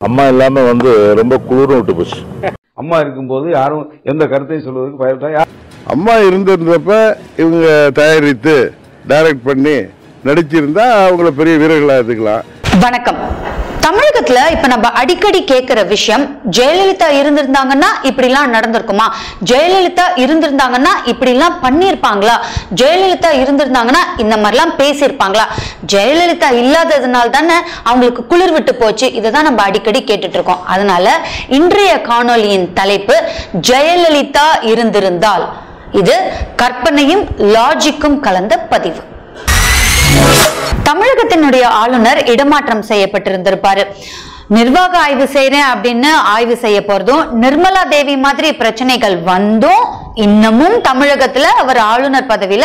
அம்மா இல்லாம வந்து ரொம்ப குளிரும் விட்டு போச்சு. அம்மா இருக்கும்போது யாரும் எந்த கருத்தையும் சொல்வதற்கு பயப்பட்டா யார் அம்மா இருந்திருந்தப்ப இவங்க தயாரித்து டைரக்ட் பண்ணி நடிச்சிருந்தா அவங்கள பெரிய வீரர்களா எடுத்துக்கலாம். வணக்கம். தமிழகத்துல இப்ப நம்ம அடிக்கடி கேட்கிற விஷயம் ஜெயலலிதா இருந்திருந்தாங்கன்னா இப்படி எல்லாம் நடந்திருக்குமா? ஜெயலலிதா இருந்திருந்தாங்கன்னா இப்படி எல்லாம் பண்ணிருப்பாங்களா ஜெயலலிதா இருந்திருந்தாங்கன்னா இந்த மாதிரிலாம் பேசியிருப்பாங்களா? ஜெயலலிதா இல்லாததுனால தானே அவங்களுக்கு குளிர் விட்டு போச்சு. இதை தான் நம்ம அடிக்கடி கேட்டுட்டு இருக்கோம். அதனால இன்றைய காணொளியின் தலைப்பு ஜெயலலிதா இருந்திருந்தால். இது கற்பனையும் லாஜிக்கும் கலந்த பதிவு. தமிழகத்தினுடைய ஆளுநர் இடமாற்றம் செய்யப்பட்டிருந்திருப்பாரு. நிர்வாக ஆய்வு செய்யறேன் அப்படின்னு ஆய்வு செய்ய போறதும் நிர்மலா தேவி மாதிரி பிரச்சனைகள் வந்தும் இன்னமும் தமிழகத்துல அவர் ஆளுநர் பதவியில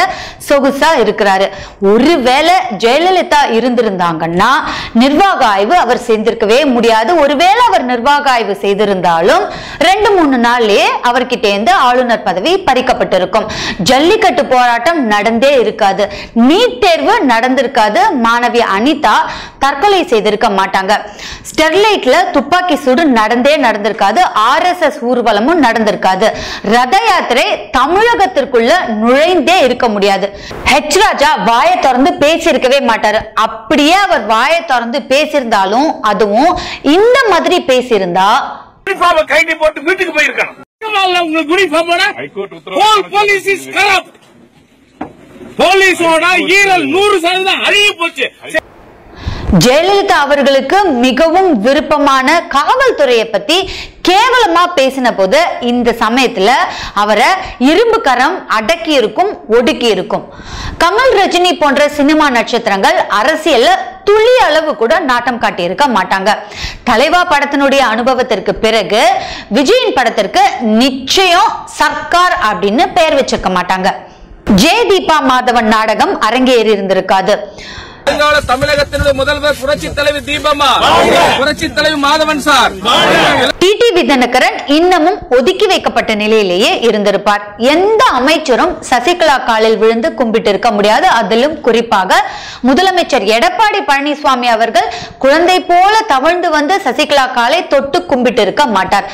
சொகுசா இருக்கிறாரு. ஒருவேளை ஜெயலலிதா இருந்திருந்தாங்கன்னா நிர்வாக ஆய்வு அவர் செய்திருக்கவே முடியாது. ஒருவேளை அவர் நிர்வாக ஆய்வு செய்திருந்தாலும் ரெண்டு மூணு நாள்லயே அவர்கிட்ட இருந்து ஆளுநர் பதவி பறிக்கப்பட்டிருக்கும். ஜல்லிக்கட்டு போராட்டம் நடந்தே இருக்காது. நீட் தேர்வு நடந்திருக்காது. மாணவி அனிதா தற்கொலை செய்திருக்க மாட்டாங்க. ஸ்டெர்லைட்ல துப்பாக்கி சூடு நடந்தே நடந்திருக்காது. ஆர்எஸ்எஸ் ஊர்வலமும் நடந்திருக்காது. ரத யாத்திரை தமிழகத்திற்குள்ள நுழைந்தே இருக்க முடியாது. ஹெச் ராஜா வாயை திறந்து பேசியிருக்கவே மாட்டாரு. அப்படியே அவர் வாயை திறந்து பேசியிருந்தாலும் அதுவும் இந்த மாதிரி பேசியிருந்தா கைட்டி போட்டு வீட்டுக்கு போயிருக்கணும். போலீஸோட ஈரல் நூறு சதவீதம் அழுகி போச்சு. ஜெயலலிதா அவர்களுக்கு மிகவும் விருப்பமான காவல்துறையை பத்தி கேவலமா பேசின போது இந்த சமயத்துல அவரை இரும்பு கரம் அடக்கி இருக்கும் ஒடுக்கி இருக்கும் கமல் ரஜினி போன்ற சினிமா நட்சத்திரங்கள் அரசியல்ல துளி அளவு கூட நாட்டம் காட்டியிருக்க மாட்டாங்க. தலைவா படத்தினுடைய அனுபவத்திற்கு பிறகு விஜயின் படத்திற்கு நிச்சயம் சர்க்கார் அப்படின்னு பெயர் வச்சிருக்க மாட்டாங்க. ஜே தீபா மாதவன் நாடகம் அரங்கேறி இருந்திருக்காது வருங்கால தமிழகத்தினுடைய முதல்வர் புரட்சி தலைவி தீபம்மா. புரட்சி தலைவி மாதவன் சார். டிடிவி தினகரன் இன்னமும் ஒதுக்கி வைக்கப்பட்ட நிலையிலேயே இருந்திருப்பார். எந்த அமைச்சரும் சசிகலா காலில் விழுந்து கும்பிட்டு இருக்க முடியாது. அதிலும் குறிப்பாக முதலமைச்சர் எடப்பாடி பழனிசாமி அவர்கள் குழந்தை போல தவழ்ந்து வந்து சசிகலா காலை தொட்டு கும்பிட்டு இருக்க மாட்டார்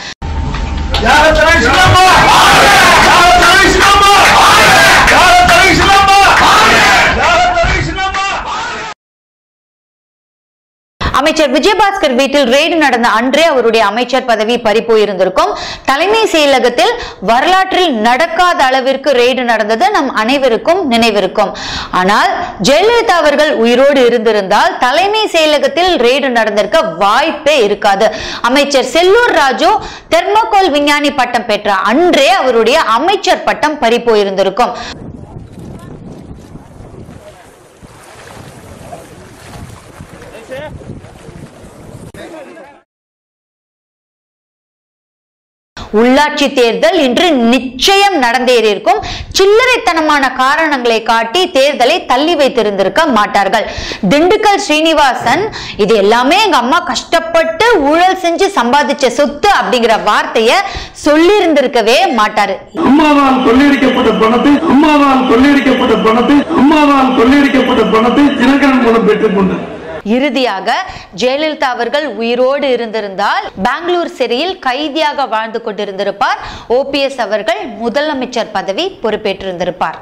அமைச்சர் விஜயபாஸ்கர் வீட்டில் ரெய்டு நடந்த அன்றே அவருடைய அமைச்சர் பதவி பறிப்போயிருந்திருக்கும் தலைமை செயலகத்தில் வரலாற்றில் நடக்காத அளவிற்கு ரெய்டு நடந்தது நம் அனைவருக்கும் நினைவிருக்கும். ஆனால் ஜெயலலிதா அவர்கள் உயிரோடு இருந்திருந்தால் தலைமை செயலகத்தில் ரெய்டு நடந்திருக்க வாய்ப்பே இருக்காது. அமைச்சர் செல்லூர் ராஜு தெர்மோகோல் விஞ்ஞானி பட்டம் பெற்ற அன்றே அவருடைய அமைச்சர் பட்டம் பறிப்போயிருந்திருக்கும் உள்ளாட்சி தேர்தல் இன்று நிச்சயம் நடந்தேறியிருக்கும் சில்லறைத்தனமான காரணங்களை காட்டி தேர்தலை தள்ளி வைத்திருந்திருக்க மாட்டார்கள். திண்டுக்கல் ஸ்ரீனிவாசன் இது எல்லாமே எங்க அம்மா கஷ்டப்பட்டு ஊழல் செஞ்சு சம்பாதிச்ச சொத்து அப்படிங்கிற வார்த்தைய சொல்லியிருந்திருக்கவே மாட்டாரு. அம்மாவால் கொள்ளையடிக்கப்பட்ட பணத்தை அம்மாவால் கொள்ளையடிக்கப்பட்ட பணத்தை அம்மாவால் கொள்ளையடிக்கப்பட்ட பணத்தை தினகரன் மூலம் பெற்றுக் கொண்டார் இறுதியாக ஜெயலலிதா அவர்கள் உயிரோடு இருந்திருந்தால் பெங்களூர் சிறையில் கைதியாக வாழ்ந்து கொண்டிருந்திருப்பார். ஓபிஎஸ் அவர்கள் முதலமைச்சர் பதவி பொறுப்பேற்றிருந்திருப்பார்.